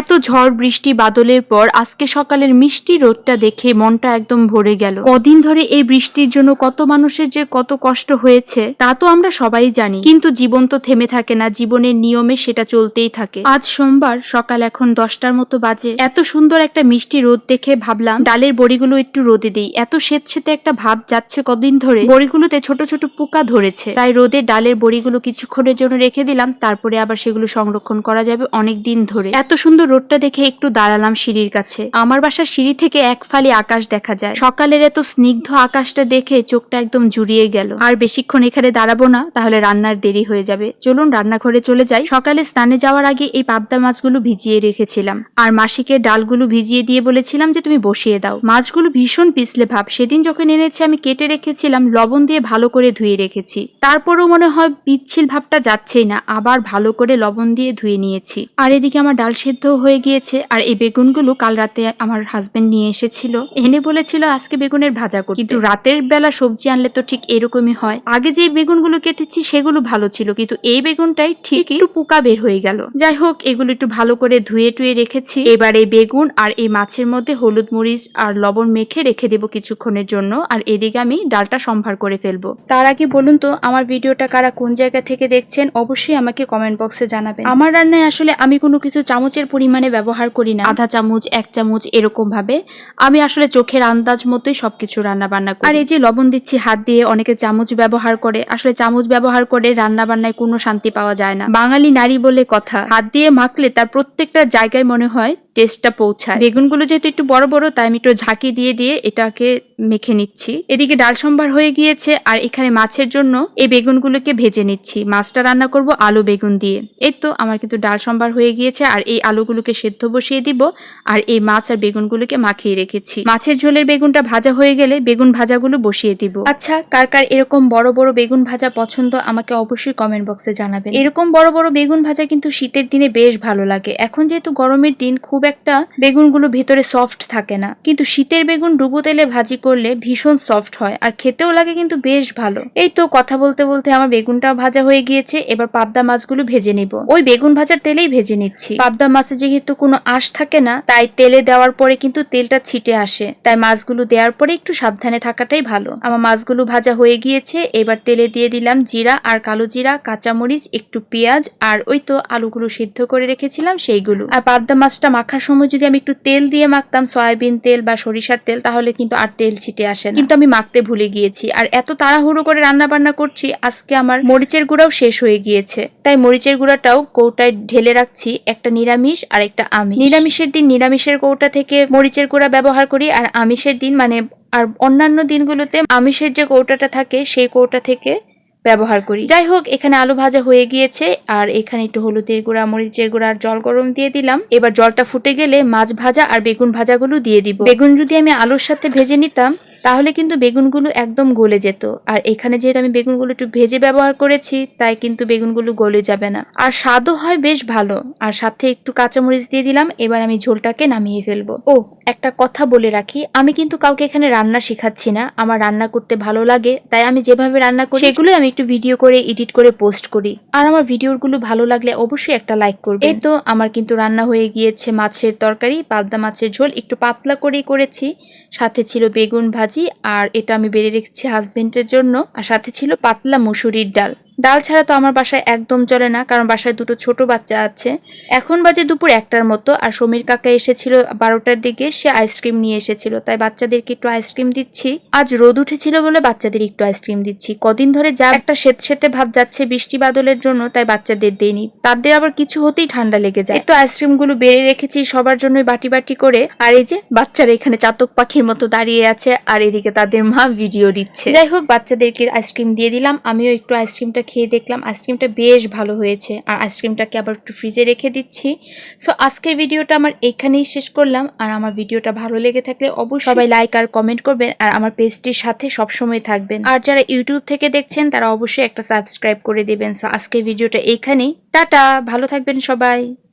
এত ঝড় বৃষ্টি বাদলের পর আজকে সকালের মিষ্টি রোদটা দেখে মনটা একদম ভরে গেল। কদিন ধরে এই বৃষ্টির জন্য কত মানুষের যে কত কষ্ট হয়েছে, তা তো আমরা সবাই জানি। কিন্তু জীবন তো থেমে থাকে না, জীবনের নিয়মে সেটা চলতেই থাকে। আজ সোমবার, সকাল এখন দশটার মতো বাজে। এত সুন্দর একটা মিষ্টি রোদ দেখে ভাবলাম, ডালের বড়িগুলো একটু রোদে দিই। এত স্বেচ্ছেতে একটা ভাব যাচ্ছে কদিন ধরে। বড়িগুলোতে ছোট ছোট পোকা ধরেছে। তাই রোদে ডালের বড়িগুলো কিছুক্ষণের জন্য রেখে দিলাম, তারপরে আবার সেগুলো সংরক্ষণ করা যাবে অনেক দিন ধরে। এত সুন্দর রোদটা দেখে একটু দাঁড়ালাম সিঁড়ির কাছে। আমার বাসার সিঁড়ি থেকে এক ফালি আকাশ দেখা যায়। সকালের এত স্নিগ্ধ আকাশটা দেখে চোখটা একদম জুড়িয়ে গেল। আর বেশিক্ষণ এখানে দাঁড়াবো না, তাহলে রান্নার দেরি হয়ে যাবে। চলুন রান্নাঘরে চলে যাই। সকালে স্নানে যাওয়ার আগে এই পাবদা মাছগুলো ভিজিয়ে রেখেছিলাম। আর মাসিকে ডালগুলো ভিজিয়ে দিয়ে বলেছিলাম যে তুমি বসিয়ে দাও। মাছগুলো ভীষণ পিছলে ভাব। সেদিন যখন এনেছি, আমি কেটে রেখেছিলাম, লবণ দিয়ে ভালো করে ধুয়ে রেখেছি। তারপরও মনে হয় পিচ্ছিল ভাবটা যাচ্ছেই না, আবার ভালো করে লবণ দিয়ে ধুয়ে নিয়েছি। আর এদিকে আমার ডাল সেদ্ধ হয়ে গিয়েছে আর এই বেগুনগুলো কাল রাতে আমার হাজবেন্ড নিয়ে এসেছিল। এনে বলেছিল আজকে বেগুনের ভাজা করতে। কিন্তু রাতের বেলা সবজি আনলে তো ঠিক এরকমই হয়। আগে যে বেগুনগুলো কেটেছি সেগুলো ভালো ছিল কিন্তু এই বেগুনটাই ঠিক একটু পোকা বের হয়ে গেল। যাই হোক এগুলো একটু ভালো করে ধুয়ে টুয়ে রেখেছি। এবার এই বেগুন আর এই মাছের মধ্যে হলুদ মরিচ আর লবণ মেখে রেখে দেবো কিছুক্ষণের জন্য। আর এদিকে আমি ডালটা সম্ভার করে ফেলব। তার আগে বলুন তো আমার ভিডিওটা কারা কোন জায়গা থেকে দেখছেন অবশ্যই আমাকে কমেন্ট বক্সে জানাবেন। আমার রান্নায় আসলে আমি কোনো কিছু চামচের পরিমাণে ব্যবহার করি না। আধা চামচ, এক চামচ এরকম ভাবে। আমি আসলে চোখের আন্দাজ মতোই সবকিছু রান্না বান্না করি। আর এই যে লবণ দিচ্ছি হাত দিয়ে, অনেকে চামচ ব্যবহার করে। আসলে চামচ ব্যবহার করে রান্না বান্নায় কোনো শান্তি পাওয়া যায় না। বাঙালি নারী বলে কথা, হাত দিয়ে মাখলে তার প্রত্যেকটা জায়গায় মনে হয় টেস্টটা পৌঁছায়। বেগুনগুলো যেহেতু একটু বড় বড়, তাই আমি একটু ঝাঁকি দিয়ে দিয়ে এটাকে মেখে নিচ্ছি। এদিকে ডাল সম্ভার হয়ে গিয়েছে, আর এখানে মাছের জন্য এই বেগুনগুলোকে ভেজে নিচ্ছি। মাছটা রান্না করব আলু বেগুন দিয়ে। এই তো আমার কিন্তু ডাল সম্ভার হয়ে গিয়েছে, আর এই আলুগুলোকে সেদ্ধ বসিয়ে দিব, আর এই মাছ আর বেগুনগুলোকে মাখিয়ে রেখেছি। মাছের ঝোলের বেগুনটা ভাজা হয়ে গেলে বেগুন ভাজাগুলো বসিয়ে দিব। আচ্ছা কার কার এরকম বড় বড় বেগুন ভাজা পছন্দ আমাকে অবশ্যই কমেন্ট বক্সে জানাবেন। এরকম বড় বড় বেগুন ভাজা কিন্তু শীতের দিনে বেশ ভালো লাগে। এখন যেহেতু গরমের দিন, খুব একটা বেগুনগুলো ভেতরে সফট থাকে না। কিন্তু শীতের বেগুন ডুবো তেলে ভাজি করলে ভীষণ সফট হয় আর খেতেও লাগে কিন্তু বেশ ভালো। এই তো কথা বলতে বলতে আমার বেগুনটাও ভাজা হয়ে গিয়েছে, এবার পাবদা মাছগুলো ভেজে নিব। ওই বেগুন ভাজার তেলেই ভেজে নিচ্ছি। পাবদা মাছে যেহেতু কোনো আঁশ থাকে না, তাই তেলে দেওয়ার পরে কিন্তু তেলটা ছিটে আসে। তাই মাছগুলো দেওয়ার পরে একটু সাবধানে থাকাটাই ভালো। আমার মাছগুলো ভাজা হয়ে গিয়েছে, এবার তেলে দিয়ে দিলাম জিরা আর কালো জিরা, কাঁচামরিচ, একটু পেঁয়াজ আর ওই তো আলুগুলো সিদ্ধ করে রেখেছিলাম সেইগুলো। আর পাবদা মাছটা মাখার সময় যদি আমি একটু তেল দিয়ে মাখতাম, সয়াবিন তেল বা সরিষার তেল, তাহলে কিন্তু আর তেল ছিটে আসে কিন্তু আমি মাখতে ভুলে গিয়েছি। আর এত তাড়াহুড়ো করে রান্না বান্না করছি, আজকে আমার মরিচের গুঁড়াও শেষ হয়ে গিয়েছে। তাই মরিচের গুঁড়াটাও কৌটায় ঢেলে রাখছি, একটা নিরামিষ আর একটা আমিষ। নিরামিষের দিন নিরামিষের কৌটা থেকে মরিচের গুঁড়া ব্যবহার করি, আর আমিষের দিন মানে আর অন্যান্য দিনগুলোতে আমিষের যে কৌটাটা থাকে, সেই কৌটা থেকে ব্যবহার করি। যাই হোক এখানে আলু ভাজা হয়ে গিয়েছে, আর এখানে একটু হলুদের গুঁড়া, মরিচের গুঁড়া জল গরম দিয়ে দিলাম। এবার জলটা ফুটে গেলে মাছ ভাজা আর বেগুন ভাজাগুলো দিয়ে দিব। বেগুন যদি আমি আলুর সাথে ভেজে নিতাম তাহলে কিন্তু বেগুনগুলো একদম গলে যেত। আর এখানে যেহেতু আমি বেগুনগুলো একটু ভেজে ব্যবহার করেছি, তাই কিন্তু বেগুনগুলো গলে যাবে না। আর স্বাদও হয় বেশ ভালো। আর সাথে একটু কাঁচামরিচ দিয়ে দিলাম, এবার আমি ঝোলটাকে নামিয়ে ফেলব। ও একটা কথা বলে রাখি, আমি কিন্তু কাউকে এখানে রান্না শেখাচ্ছি না। আমার রান্না করতে ভালো লাগে, তাই আমি যেভাবে রান্না করি সেগুলো আমি একটু ভিডিও করে, এডিট করে পোস্ট করি। আর আমার ভিডিওগুলো ভালো লাগলে অবশ্যই একটা লাইক করবে এই তো আমার কিন্তু রান্না হয়ে গিয়েছে মাছের তরকারি, পাবদা মাছের ঝোল, একটু পাতলা করেই করেছি। সাথে ছিল বেগুন ভাজি আর এটা আমি বেড়ে রেখেছি হাজবেন্ডের জন্য। আর সাথে ছিল পাতলা মুসুরির ডাল। ডাল ছাড়া তো আমার বাসায় একদম চলে না, কারণ বাসায় দুটো ছোট বাচ্চা আছে। এখন বাজে দুপুর একটার মতো, আর সমীর কাকা এসেছিল বারোটার দিকে, সে আইসক্রিম নিয়ে এসেছিল। তাই বাচ্চাদেরকে একটু আইসক্রিম দিচ্ছি। আজ রোদ উঠেছিল বলে বাচ্চাদের একটু আইসক্রিম দিচ্ছি। কদিন ধরে যা একটা সেত সেতে ভাব যাচ্ছে বৃষ্টি বাদলের জন্য, তাই বাচ্চাদের দেয়নি তাদের আবার কিছু হতেই ঠান্ডা লেগে যায়। তো আইসক্রিমগুলো বেড়ে রেখেছি সবার জন্য বাটি বাটি করে। আর এই যে বাচ্চারা এখানে চাতক পাখির মতো দাঁড়িয়ে আছে, আর এদিকে তাদের মা ভিডিও দিচ্ছে। যাই হোক, বাচ্চাদেরকে আইসক্রিম দিয়ে দিলাম। আমিও একটু আইসক্রিমটা খেয়ে দেখলাম আইসক্রিমটা বেশ ভালো হয়েছে। আর আইসক্রিমটাকে আবার একটু ফ্রিজে রেখে দিচ্ছি। সো আজকের ভিডিওটা আমার এইখানেই শেষ করলাম। আর আমার ভিডিওটা ভালো লেগে থাকলে অবশ্যই সবাই লাইক আর কমেন্ট করবেন। আর আমার পেজটির সাথে সবসময় থাকবেন। আর যারা ইউটিউব থেকে দেখছেন তারা অবশ্যই একটা সাবস্ক্রাইব করে দেবেন। সো আজকের ভিডিওটা এইখানেই টাটা! ভালো থাকবেন সবাই।